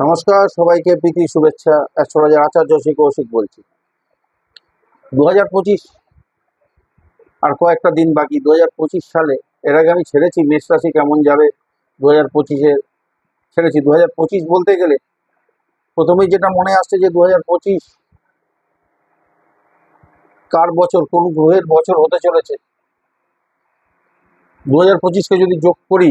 নমস্কার, সবাইকে প্রীতি, শুভেচ্ছা, অ্যাস্ট্রোলজার আচার্য শ্রী কৌশিক বলছি। দু হাজার পঁচিশ আর কয়েকটা দিন বাকি দু হাজার পঁচিশ সালে, এর আগে আমি ছেড়েছি, মেষ রাশি কেমন যাবে দু হাজার পঁচিশে ছেড়েছি। দু হাজার পঁচিশ বলতে গেলে, প্রথমেই যেটা মনে আসছে যে দু হাজার পঁচিশ কার বছর, কোন গ্রহের বছর হতে চলেছে দু হাজার পঁচিশকে যদি যোগ করি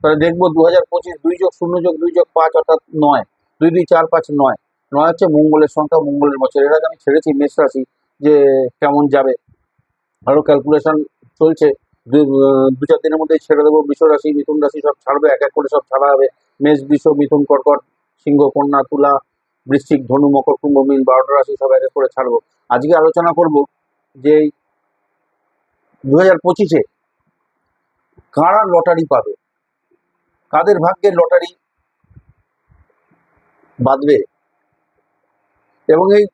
তাহলে দেখব দু হাজার পঁচিশ দুই যোগ শূন্য যোগ দুই যোগ পাঁচ অর্থাৎ নয়। দুই দুই চার পাঁচ নয়। নয় হচ্ছে মঙ্গলের সংখ্যা, মঙ্গলের বছর। এর আগে আমি ছেড়েছি মেষ রাশি যে কেমন যাবে। আরও ক্যালকুলেশন চলছে। দু চার দিনের মধ্যেই ছেড়ে দেবো বৃষ রাশি, মিথুন রাশি সব ছাড়বে। এক এক করে সব ছাড়া হবে। মেষ, বৃষ, মিথুন, কর্কট, সিংহ, কন্যা, তুলা, বৃশ্চিক, ধনু, মকর, কুম্ভ, মিন বারোটা রাশি সব এক এক করে ছাড়বো। আজকে আলোচনা করব যে দু হাজার পঁচিশে কারা লটারি পাবে? কাদের ভাগ্যের লটারি বাঁধবে? এবং এই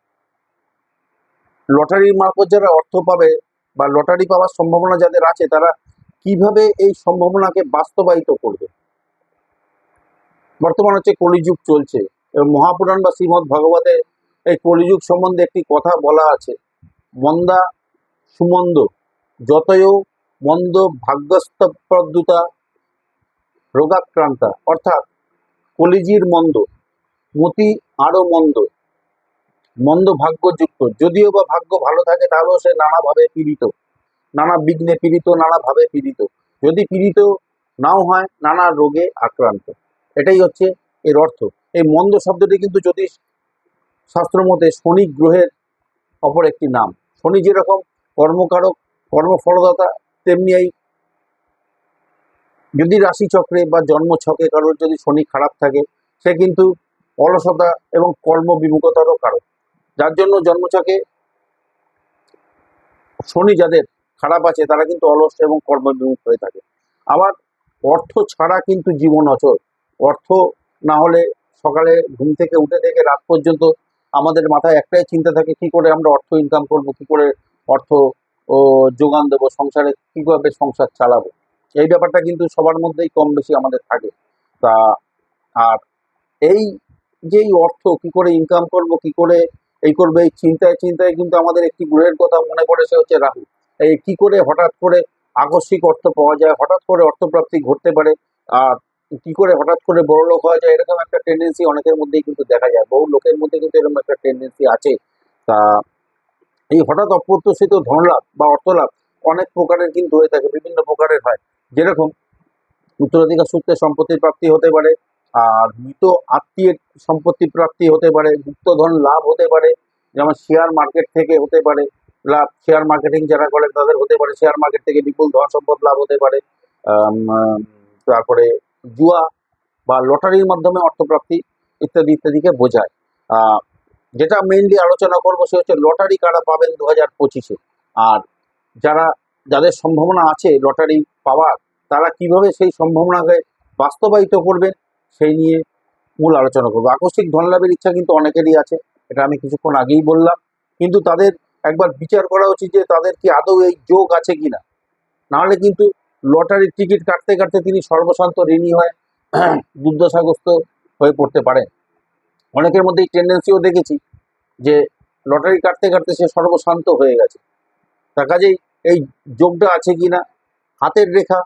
লটারির মারফত যারা অর্থ পাবে বা লটারি পাওয়ার সম্ভাবনা যাদের আছে, তারা কীভাবে এই সম্ভাবনাকে বাস্তবায়িত করবে? বর্তমান হচ্ছে কলিযুগ চলছে এবং মহাপুরাণ বা শ্রীমৎ ভগবতে এই কলিযুগ সম্বন্ধে একটি কথা বলা আছে, মন্দা সুমন্দ, যতয় মন্দ ভাগ্যস্থ প্রদ্যুতা রোগাক্রান্তা, অর্থাৎ কলিজির মন্দ, মতি আরও মন্দ মন্দ ভাগ্যযুক্ত। যদিও বা ভাগ্য ভালো থাকে, তাহলেও সে নানাভাবে পীড়িত। নানা বিঘ্নে পীড়িত নানাভাবে পীড়িত। যদি পীড়িত নাও হয়, নানা রোগে আক্রান্ত। এটাই হচ্ছে এর অর্থ। এই মন্দ শব্দটি কিন্তু জ্যোতিষ শাস্ত্র মতে শনি গ্রহের অপর একটি নাম। শনি যেরকম কর্মকারক, কর্মফলদাতা, তেমনি এই যদি রাশিচক্রে বা জন্মছকে কারোর যদি শনি খারাপ থাকে, সে কিন্তু অলসতা এবং কর্ম বিমুখতারও কারণ যার জন্য জন্মছকে শনি যাদের খারাপ আছে, তারা কিন্তু অলস এবং কর্মবিমুখ হয়ে থাকে। আবার অর্থ ছাড়া কিন্তু জীবন অচল। অর্থ না হলে সকালে ঘুম থেকে উঠে থেকে রাত পর্যন্ত আমাদের মাথায় একটাই চিন্তা থাকে, কি করে আমরা অর্থ ইনকাম করব, কি করে অর্থ ও যোগান দেবো, সংসারে কীভাবে সংসার চালাবো? এই ব্যাপারটা কিন্তু সবার মধ্যেই কম বেশি আমাদের থাকে। তা আর এই যে এই অর্থ, কি করে ইনকাম করব, কি করে এই করবে, এই চিন্তায় চিন্তায় কিন্তু আমাদের একটি গ্রহের কথা মনে পড়ে, সে হচ্ছে রাহু। এই কি করে হঠাৎ করে আকস্মিক অর্থ পাওয়া যায়, হঠাৎ করে অর্থপ্রাপ্তি ঘটতে পারে, আর কি করে হঠাৎ করে বড় লোক হওয়া যায়, এরকম একটা টেন্ডেন্সি অনেকের মধ্যেই কিন্তু দেখা যায়। বহু লোকের মধ্যে কিন্তু এরকম একটা টেন্ডেন্সি আছে। তা এই হঠাৎ অপ্রত্যাশিত ধনলাভ বা অর্থলাভ অনেক প্রকারের কিন্তু হয়ে থাকে, বিভিন্ন প্রকারের হয়। যেরকম উত্তরাধিকার সূত্রে সম্পত্তির প্রাপ্তি হতে পারে, আর মৃত আত্মীয়ের সম্পত্তি প্রাপ্তি হতে পারে, গুপ্তধন লাভ হতে পারে, যেমন শেয়ার মার্কেট থেকে হতে পারে, লাভ শেয়ার মার্কেটিং যারা করে তাদের হতে পারে শেয়ার মার্কেট থেকে বিপুল ধন সম্পদ লাভ হতে পারে তারপরে জুয়া বা লটারির মাধ্যমে অর্থপ্রাপ্তি ইত্যাদি ইত্যাদিকে বোঝায়। যেটা মেইনলি আলোচনা করব সে হচ্ছে লটারি কারা পাবেন দু হাজার পঁচিশে। আর যারা যাদের সম্ভাবনা আছে লটারি পাওয়ার, তারা কীভাবে সেই সম্ভাবনাকে বাস্তবায়িত করবেন, সেই নিয়ে মূল আলোচনা করব। আকস্মিক ধনলাভের ইচ্ছা কিন্তু অনেকেরই আছে, এটা আমি কিছুক্ষণ আগেই বললাম। কিন্তু তাদের একবার বিচার করা উচিত যে তাদের কি আদৌ এই যোগ আছে কিনা। নাহলে কিন্তু লটারির টিকিট কাটতে কাটতে তিনি সর্বশান্ত ঋণী হয় দুর্দশাগ্রস্ত হয়ে পড়তে পারে অনেকের মধ্যে এই টেন্ডেন্সিও দেখেছি যে লটারি কাটতে কাটতে সে সর্বশান্ত হয়ে গেছে। তার কাজেই এই যোগটা আছে কিনা, হাতের রেখা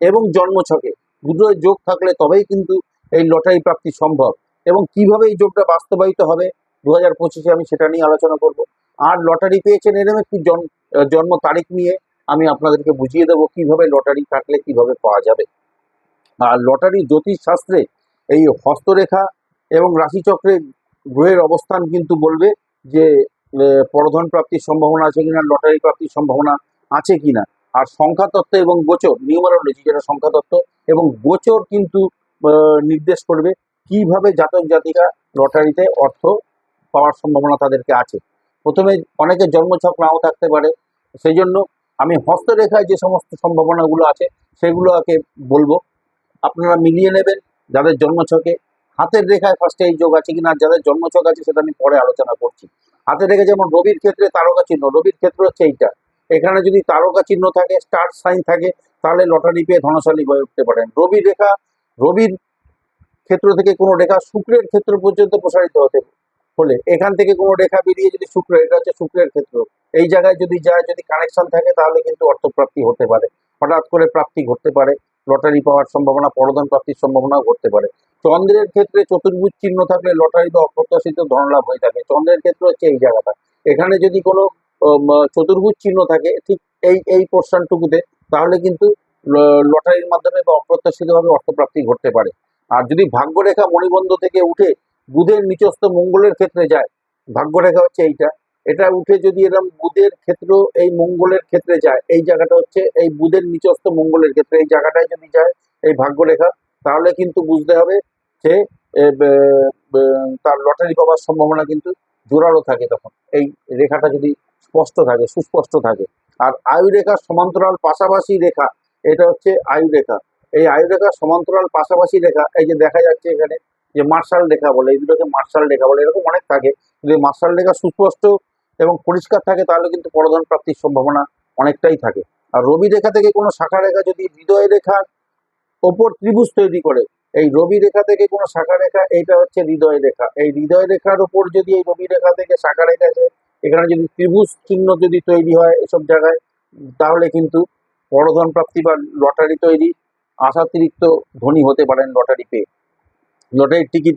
এবং জন্মছকে দুটোর যোগ থাকলে তবেই কিন্তু এই লটারি প্রাপ্তি সম্ভব। এবং কীভাবে এই যোগটা বাস্তবায়িত হবে দু হাজার পঁচিশে আমি সেটা নিয়ে আলোচনা করব। আর লটারি পেয়েছেন এরকম একটি জন, জন্ম তারিখ নিয়ে আমি আপনাদেরকে বুঝিয়ে দেবো কীভাবে লটারি কাটলে কীভাবে পাওয়া যাবে। আর লটারি জ্যোতিষ শাস্ত্রে এই হস্তরেখা এবং রাশিচক্রে গ্রহের অবস্থান কিন্তু বলবে যে পরধন প্রাপ্তির সম্ভাবনা আছে কিনা, লটারি প্রাপ্তির সম্ভাবনা আছে কিনা। আর সংখ্যাতত্ত্ব এবং গোচর নিউমারোলজি যেটা সংখ্যাতত্ত্ব, এবং গোচর কিন্তু নির্দেশ করবে কীভাবে জাতক জাতিকা লটারিতে অর্থ পাওয়ার সম্ভাবনা তাদেরকে আছে। প্রথমে অনেকে জন্মছক নাও থাকতে পারে সেই জন্য আমি হস্তরেখায় যে সমস্ত সম্ভাবনাগুলো আছে, সেগুলোকে বলব। আপনারা মিলিয়ে নেবেন যাদের জন্মছকে। হাতের রেখায় ফার্স্টে এই যোগ আছে কিনা, যাদের জন্মছক আছে সেটা আমি পরে আলোচনা করছি। হাতের রেখে যেমন রবির ক্ষেত্রে তারকা চিহ্ন, রবির ক্ষেত্র হচ্ছে এইটা। এখানে যদি তারকা চিহ্ন থাকে স্টার সাইন থাকে, তাহলে লটারি পেয়ে ধনশালী হয়ে উঠতে পারেন। রবি রেখা, রবির ক্ষেত্র থেকে কোনো রেখা শুক্রের ক্ষেত্র পর্যন্ত প্রসারিত হতে হলে এখান থেকে কোনো রেখা বেরিয়ে যদি শুক্র, এটা হচ্ছে শুক্রের ক্ষেত্র। এই জায়গায় যদি যায়, যদি কানেকশন থাকে, তাহলে কিন্তু অর্থপ্রাপ্তি হতে পারে। হঠাৎ করে প্রাপ্তি ঘটতে পারে। লটারি পাওয়ার সম্ভাবনা, পরধন প্রাপ্তির সম্ভাবনাও ঘটতে পারে। চন্দ্রের ক্ষেত্রে চতুর্ভুজ চিহ্ন থাকলে লটারি বা অপ্রত্যাশিত ধনলাভ হয়ে থাকে। চন্দ্রের ক্ষেত্র হচ্ছে এই জায়গাটা। এখানে যদি কোনো চতুর্ভুজ চিহ্ন থাকে, ঠিক এই এই পোর্শনটুকুতে তাহলে কিন্তু লটারির মাধ্যমে বা অপ্রত্যাশিতভাবে অর্থপ্রাপ্তি ঘটতে পারে। আর যদি ভাগ্যরেখা মণিবন্ধ থেকে উঠে বুধের নিচস্থ মঙ্গলের ক্ষেত্রে যায়, ভাগ্যরেখা হচ্ছে এইটা, এটা উঠে যদি এরকম বুধের ক্ষেত্র এই মঙ্গলের ক্ষেত্রে যায়, এই জায়গাটা হচ্ছে এই বুধের নিচস্থ মঙ্গলের ক্ষেত্রে, এই জায়গাটায় যদি যায় এই ভাগ্যরেখা, তাহলে কিন্তু বুঝতে হবে যে তার লটারি পাওয়ার সম্ভাবনা কিন্তু জোরালো থাকে তখন। এই রেখাটা যদি স্পষ্ট থাকে, সুস্পষ্ট থাকে। আর আয়ু রেখার সমান্তরাল পাশাপাশি রেখা, এটা হচ্ছে আয়ু রেখা এই আয়ু রেখার সমান্তরাল পাশাপাশি রেখা, এই যে দেখা যাচ্ছে এখানে যে মার্শাল রেখা বলে দুটোকে মার্শাল রেখা বলে, এরকম অনেক থাকে। যদি মার্শাল রেখা সুস্পষ্ট এবং পরিষ্কার থাকে, তাহলে কিন্তু পরধন প্রাপ্তির সম্ভাবনা অনেকটাই থাকে। আর রবি রেখা থেকে কোনো শাখা রেখা যদি হৃদয় রেখার ওপর ত্রিভুজ তৈরি করে, এই রবি রেখা থেকে কোনো শাখা রেখা, এইটা হচ্ছে হৃদয় রেখা। এই হৃদয় রেখার ওপর যদি এই রবি রেখা থেকে শাখা রেখা এখানে যদি ত্রিভুজ চিহ্ন যদি তৈরি হয় এসব জায়গায়, তাহলে কিন্তু পরধন প্রাপ্তি বা লটারি তৈরি আশাতিরিক্ত ধনী হতে পারেন লটারি পেয়ে। লটারির টিকিট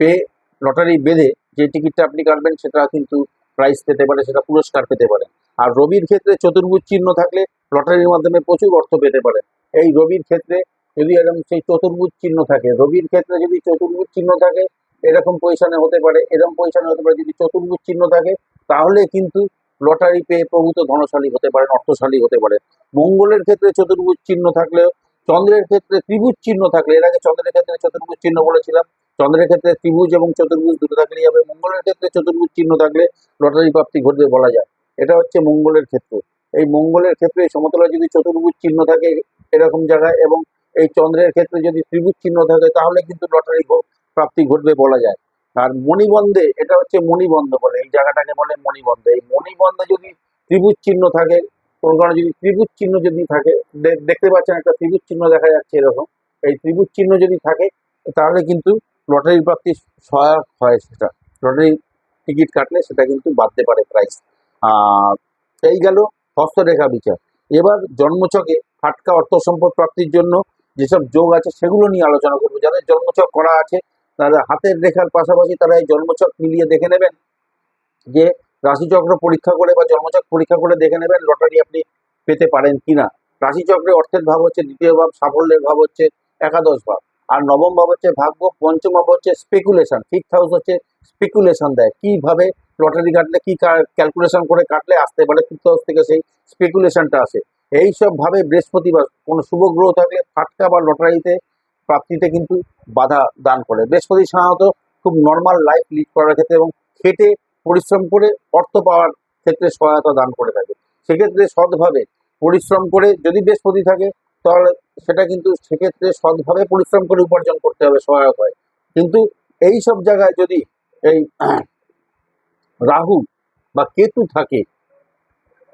পেয়ে লটারি বেঁধে যে টিকিটটা আপনি কাটবেন, সেটা কিন্তু প্রাইজ পেতে পারে, সেটা পুরস্কার পেতে পারে। আর রবির ক্ষেত্রে চতুর্ভুজ চিহ্ন থাকলে লটারির মাধ্যমে প্রচুর অর্থ পেতে পারে। এই রবির ক্ষেত্রে যদি এরকম সেই চতুর্ভুজ চিহ্ন থাকে, রবির ক্ষেত্রে যদি চতুর্ভুজ চিহ্ন থাকে এরকম পজিশনে হতে পারে, এরকম পজিশনে হতে পারে, যদি চতুর্ভুজ চিহ্ন থাকে, তাহলে কিন্তু লটারি পেয়ে প্রভূত ধনশালী হতে পারেন, অর্থশালী হতে পারে। মঙ্গলের ক্ষেত্রে চতুর্ভুজ চিহ্ন থাকলেও, চন্দ্রের ক্ষেত্রে ত্রিভুজ চিহ্ন থাকলে, এর আগে চন্দ্রের ক্ষেত্রে চতুর্ভুজ চিহ্ন বলেছিলাম, চন্দ্রের ক্ষেত্রে ত্রিভুজ এবং চতুর্ভুজ দুটো থাকলেই হবে। মঙ্গলের ক্ষেত্রে চতুর্ভুজ চিহ্ন থাকলে লটারি প্রাপ্তি ঘটবে বলা যায়। এটা হচ্ছে মঙ্গলের ক্ষেত্রে। এই মঙ্গলের ক্ষেত্রে সমতলে যদি চতুর্ভুজ চিহ্ন থাকে এরকম জায়গায় এবং এই চন্দ্রের ক্ষেত্রে যদি ত্রিভুজ চিহ্ন থাকে, তাহলে কিন্তু লটারি প্রাপ্তি ঘটবে বলা যায়। আর মণিবন্ধে, এটা হচ্ছে মণিবন্ধ বলে, এই জায়গাটাকে বলে মণিবন্ধ। এই মণিবন্ধে যদি ত্রিভুজ চিহ্ন থাকে, কোনো কারণে যদি ত্রিভুজ চিহ্ন যদি থাকে দেখতে পাচ্ছেন একটা ত্রিভুজ চিহ্ন দেখা যাচ্ছে এরকম। এই ত্রিভুজ চিহ্ন যদি থাকে, তাহলে কিন্তু লটারি প্রাপ্তি সহায়ক হয় সেটা। লটারি টিকিট কাটলে সেটা কিন্তু বাড়তে পারে প্রাইস এই গেল হস্তরেখা বিচার। এবার জন্মছকে ফাটকা অর্থ সম্পদ প্রাপ্তির জন্য যেসব যোগ আছে, সেগুলো নিয়ে আলোচনা করব। যাদের জন্মছক করা আছে তারা হাতের রেখার পাশাপাশি তারা এই জন্মছক মিলিয়ে দেখে নেবেন যে রাশিচক্র পরীক্ষা করে বা জন্মচক পরীক্ষা করে দেখে নেবেন লটারি আপনি পেতে পারেন কিনা। রাশিচক্রে অর্থের ভাব হচ্ছে, দ্বিতীয় ভাব, সাফল্যের ভাব হচ্ছে, একাদশ ভাব। আর নবম ভাব হচ্ছে ভাগ্য, পঞ্চম ভাব হচ্ছে স্পেকুলেশন ফিফথ হাউস হচ্ছে স্পেকুলেশন দেয়। কীভাবে লটারি কাটলে, কি ক্যালকুলেশন করে কাটলে আসতে পারে ফিফথ হাউস থেকে সেই স্পেকুলেশনটা আসে। এই সব ভাবে বৃহস্পতিবার কোনো শুভ গ্রহ থাকলে ফাটকা বা লটারিতে প্রাপ্তিতে কিন্তু বাধা দান করে। বৃহস্পতি সাধারণত খুব নর্মাল লাইফ লিড করার ক্ষেত্রে এবং খেটে পরিশ্রম করে অর্থ পাওয়ার ক্ষেত্রে সহায়তা দান করে থাকে। সেক্ষেত্রে সৎভাবে পরিশ্রম করে যদি বৃহস্পতি থাকে, তাহলে সেটা কিন্তু সেক্ষেত্রে সৎভাবে পরিশ্রম করে উপার্জন করতে হবে, সহায়ক হয়। কিন্তু এই সব জায়গায় যদি এই রাহু বা কেতু থাকে,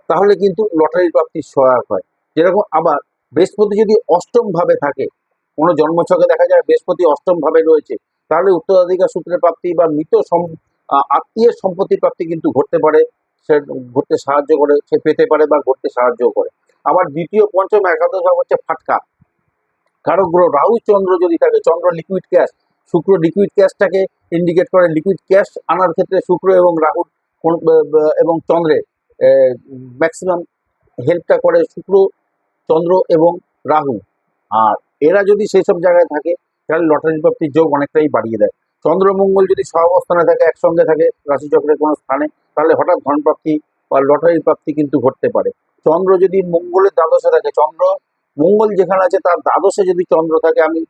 তাহলে কিন্তু লটারি প্রাপ্তির সহায়ক হয়। যেরকম আবার বৃহস্পতি যদি অষ্টম ভাবে থাকে কোনো জন্মছকে দেখা যায় বৃহস্পতি অষ্টম ভাবে রয়েছে, তাহলে উত্তরাধিকার সূত্রে প্রাপ্তি বা মৃত আত্মীয়ের সম্পত্তি প্রাপ্তি কিন্তু ঘটতে পারে, সে ঘটতে সাহায্য করে, সে পেতে পারে বা ঘটতে সাহায্য করে। আবার দ্বিতীয়, পঞ্চম, একাদশ ভাব হচ্ছে ফাটকা। কারও গ্রহ রাহু, চন্দ্র যদি থাকে, চন্দ্র লিকুইড ক্যাশ শুক্র লিকুইড ক্যাশটাকে ইন্ডিকেট করে লিকুইড ক্যাশ আনার ক্ষেত্রে শুক্র এবং রাহুর এবং চন্দ্রের ম্যাক্সিমাম হেল্পটা করে শুক্র, চন্দ্র এবং রাহু। আর এরা যদি সেই সব জায়গায় থাকে, তাহলে লটারি প্রাপ্তির যোগ অনেকটাই বাড়িয়ে দেয়। চন্দ্রমঙ্গল যদি সহাবস্থানে থাকে, একসঙ্গে থাকে, রাশিচক্রের কোনো স্থানে, তাহলে হঠাৎ ধনপ্রাপ্তি বা লটারি প্রাপ্তি কিন্তু ঘটতে পারে। চন্দ্র যদি মঙ্গলের দ্বাদশে থাকে, চন্দ্র, মঙ্গল যেখানে আছে, তার দ্বাদশে যদি চন্দ্র থাকে, আমি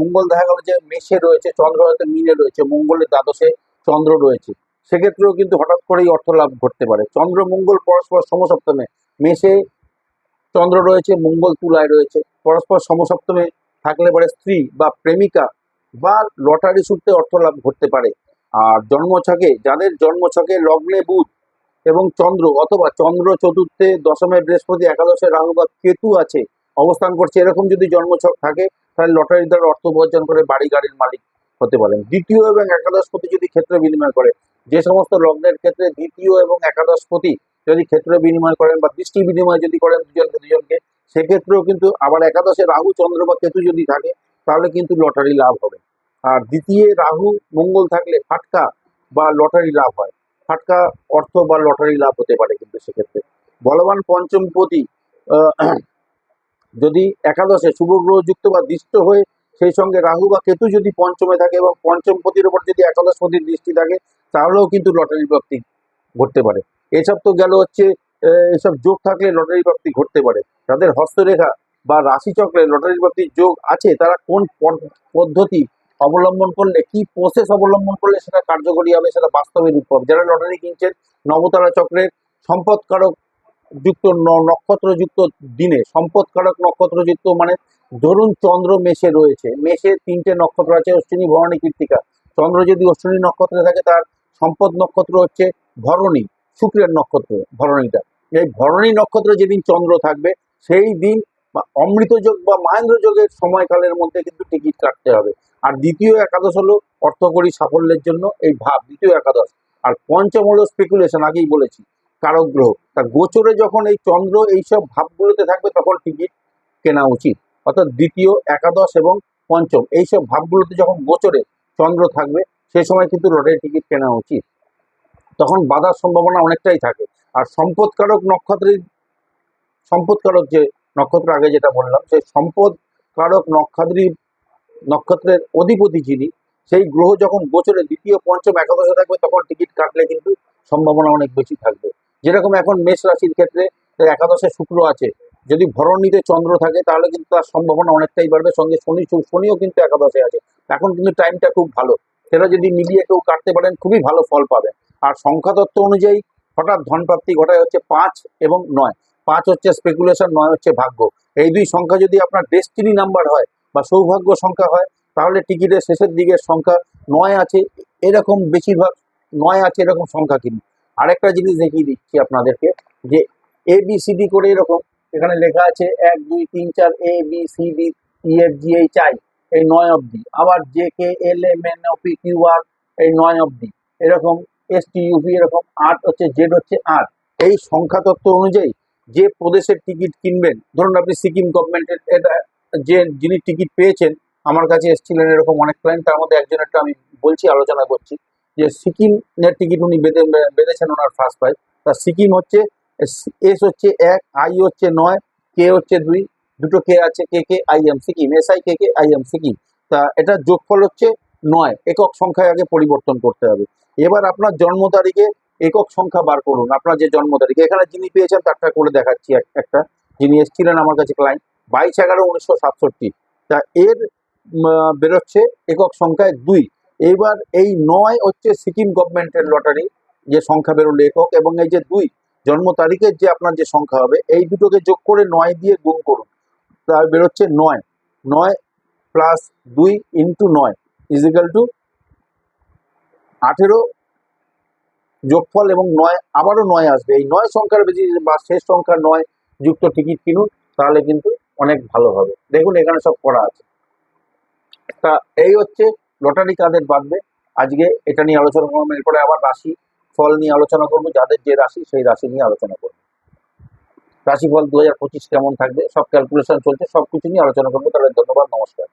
মঙ্গল দেখা গেল যে মেষে রয়েছে, চন্দ্র হয়তো মিনে রয়েছে, মঙ্গলের দ্বাদশে চন্দ্র রয়েছে। সেক্ষেত্রেও কিন্তু হঠাৎ করেই অর্থ লাভ ঘটতে পারে। চন্দ্র, মঙ্গল পরস্পর সমসপ্তমে, মেষে চন্দ্র রয়েছে, মঙ্গল তুলায় রয়েছে। পরস্পর সমসপ্তমে থাকলে পরে স্ত্রী বা প্রেমিকা বা লটারি সূত্রে অর্থ লাভ ঘটতে পারে। আর জন্মছকে, যাদের জন্মছকে লগ্নে বুধ এবং চন্দ্র অথবা চন্দ্র চতুর্থে দশমে বৃহস্পতি একাদশে রাহু বা কেতু আছে, অবস্থান করছে এরকম যদি জন্মছক থাকে, তাহলে লটারি দ্বারা অর্থ উপার্জন করে বাড়ি গাড়ির মালিক হতে পারেন। দ্বিতীয় এবং একাদশপতি যদি ক্ষেত্র বিনিময় করে, যে সমস্ত লগ্নের ক্ষেত্রে দ্বিতীয় এবং একাদশপতি যদি ক্ষেত্র বিনিময় করেন বা দৃষ্টি বিনিময় যদি করেন দুজনকে দুজনকে সেক্ষেত্রেও কিন্তু আবার একাদশে রাহু, চন্দ্র বা কেতু যদি থাকে, তাহলে কিন্তু লটারি লাভ হবে। আর দ্বিতীয় রাহু, মঙ্গল থাকলে ফাটকা বা লটারি লাভ হয়। ফাটকা অর্থ বা লটারি লাভ হতে পারে কিন্তু সেক্ষেত্রে। বলবান পঞ্চমপতি যদি একাদশে শুভ গ্রহ যুক্ত বা দৃষ্ট হয়ে সেই সঙ্গে রাহু বা কেতু যদি পঞ্চমে থাকে এবং পঞ্চমপতির ওপর যদি একাদশপতির দৃষ্টি থাকে, তাহলেও কিন্তু লটারি প্রাপ্তি ঘটতে পারে। এসব তো গেল হচ্ছে এসব যোগ থাকলে লটারি প্রাপ্তি ঘটতে পারে। যাদের হস্তরেখা বা রাশিচক্রে লটারি প্রাপ্তির যোগ আছে, তারা কোন পদ্ধতি অবলম্বন করলে, কি প্রসেস অবলম্বন করলে সেটা কার্যকরী হবে সেটা বাস্তবে রূপ পাবে যারা লটারি কিনছেন, নবতারা চক্রের সম্পদকারক যুক্ত নক্ষত্রযুক্ত দিনে, সম্পদকারক নক্ষত্রযুক্ত মানে ধরুন চন্দ্র মেষে রয়েছে, মেষে তিনটে নক্ষত্র আছে অশ্বিনী ভরণী কৃত্তিকা চন্দ্র যদি অশ্বিনী নক্ষত্রে থাকে, তার সম্পদ নক্ষত্র হচ্ছে ভরণী, শুক্রের নক্ষত্র, ভরণীটা। এই ভরণী নক্ষত্রে যেদিন চন্দ্র থাকবে সেই দিন বা অমৃত যোগ বা মহেন্দ্র যোগের সময়কালের মধ্যে কিন্তু টিকিট কাটতে হবে। আর দ্বিতীয় একাদশ হলো অর্থকরী সাফল্যের জন্য এই ভাব, দ্বিতীয় একাদশ। আর পঞ্চম হলো স্পেকুলেশন আগেই বলেছি কারক গ্রহ তার গোচরে যখন এই চন্দ্র এইসব ভাবগুলোতে থাকবে, তখন টিকিট কেনা উচিত। অর্থাৎ দ্বিতীয় একাদশ এবং পঞ্চম, এইসব ভাবগুলোতে যখন গোচরে চন্দ্র থাকবে সেই সময় কিন্তু লটারি টিকিট কেনা উচিত। তখন বাধার সম্ভাবনা অনেকটাই থাকে। আর সম্পদকারক নক্ষত্রের সম্পদকারক যে নক্ষত্র, আগে যেটা বললাম, সেই সম্পদকারক নক্ষত্রী নক্ষত্রের অধিপতি যিনি, সেই গ্রহ যখন গোচরে দ্বিতীয়, পঞ্চম, একাদশে থাকবে, তখন টিকিট কাটলে কিন্তু সম্ভাবনা অনেক বেশি থাকবে। যেরকম এখন মেষ রাশির ক্ষেত্রে একাদশে শুক্র আছে, যদি ভরণীতে চন্দ্র থাকে, তাহলে কিন্তু তার সম্ভাবনা অনেকটাই বাড়বে। সঙ্গে শনি শনিও কিন্তু একাদশে আছে। এখন কিন্তু টাইমটা খুব ভালো। সেটা যদি মিলিয়ে কেউ কাটতে পারেন, খুবই ভালো ফল পাবেন। আর সংখ্যাতত্ত্ব অনুযায়ী হঠাৎ ধনপ্রাপ্তি ঘটায় হচ্ছে পাঁচ এবং নয়। পাঁচ হচ্ছে স্পেকুলেশন নয় হচ্ছে ভাগ্য। এই দুই সংখ্যা যদি আপনার ডেস্টিনি নাম্বার হয় বা সৌভাগ্য সংখ্যা হয়, তাহলে টিকিটের শেষের দিকের সংখ্যা নয় আছে, এরকম বেশিরভাগ নয় আছে এরকম সংখ্যা কিনুন আরেকটা জিনিস দেখিয়ে দিচ্ছি আপনাদেরকে, যে এ বি সি ডি করে এরকম, এখানে লেখা আছে এক, দুই, তিন, চার A B C D E F G H I এই নয় অবধি। আবার J K L M N O P Q R এই নয় অবধি। এরকম এস টি ইউপি এরকম আট হচ্ছে জেড হচ্ছে আট এই সংখ্যা তত্ত্ব অনুযায়ী যে প্রদেশের টিকিট কিনবেন, ধরুন আপনি সিকিম গভর্নমেন্টের এটা, যে যিনি টিকিট পেয়েছেন, আমার কাছে এসেছিলেন এরকম অনেক ক্লায়েন্ট তার মধ্যে একজনেরটা আমি বলছি, আলোচনা করছি, যে সিকিমের টিকিট উনি বেঁধে, বেঁধেছেন ওনার ফার্স্ট প্রাইজ তা সিকিম হচ্ছে এস হচ্ছে এক আই হচ্ছে নয় কে হচ্ছে দুই, দুটো কে আছে K K I M Sikkim S I K K I M Sikkim তা এটা যোগফল হচ্ছে নয়, একক সংখ্যায় আগে পরিবর্তন করতে হবে। এবার আপনার জন্ম তারিখে একক সংখ্যা বার করুন। আপনার যে জন্ম তারিখ, এখানে যিনি পেয়েছেন তারটা করে দেখাচ্ছি একটা। যিনি এসেছিলেন আমার কাছে ক্লায়েন্ট বাইশ এগারো উনিশশো সাতষট্টি। তা এর বেরোচ্ছে একক সংখ্যায় দুই। এবার এই নয় হচ্ছে সিকিম গভর্নমেন্টের লটারি, যে সংখ্যা বেরোলো একক, এবং এই যে দুই, জন্ম তারিখের যে আপনার যে সংখ্যা হবে, এই দুটোকে যোগ করে নয় দিয়ে গুণ করুন। তার বেরোচ্ছে নয়। নয় প্লাস দুই ইন্টু নয় ইজিক্যাল টু আঠেরো যোগফল এবং নয়, আবারও নয় আসবে। এই নয় সংখ্যার বেশি বা শেষ সংখ্যা নয় যুক্ত টিকিট কিনুন, তাহলে কিন্তু অনেক ভালো হবে। দেখুন, এখানে সব করা আছে। তা এই হচ্ছে লটারি কাদের বাঁধবে। আজকে এটা নিয়ে আলোচনা করব, এরপরে আবার রাশি ফল নিয়ে আলোচনা করব, যাদের যে রাশি, সেই রাশি নিয়ে আলোচনা করব। রাশিফল দু হাজার পঁচিশ কেমন থাকবে? সব ক্যালকুলেশন চলছে সব কিছু নিয়ে আলোচনা করব। তাহলে ধন্যবাদ, নমস্কার।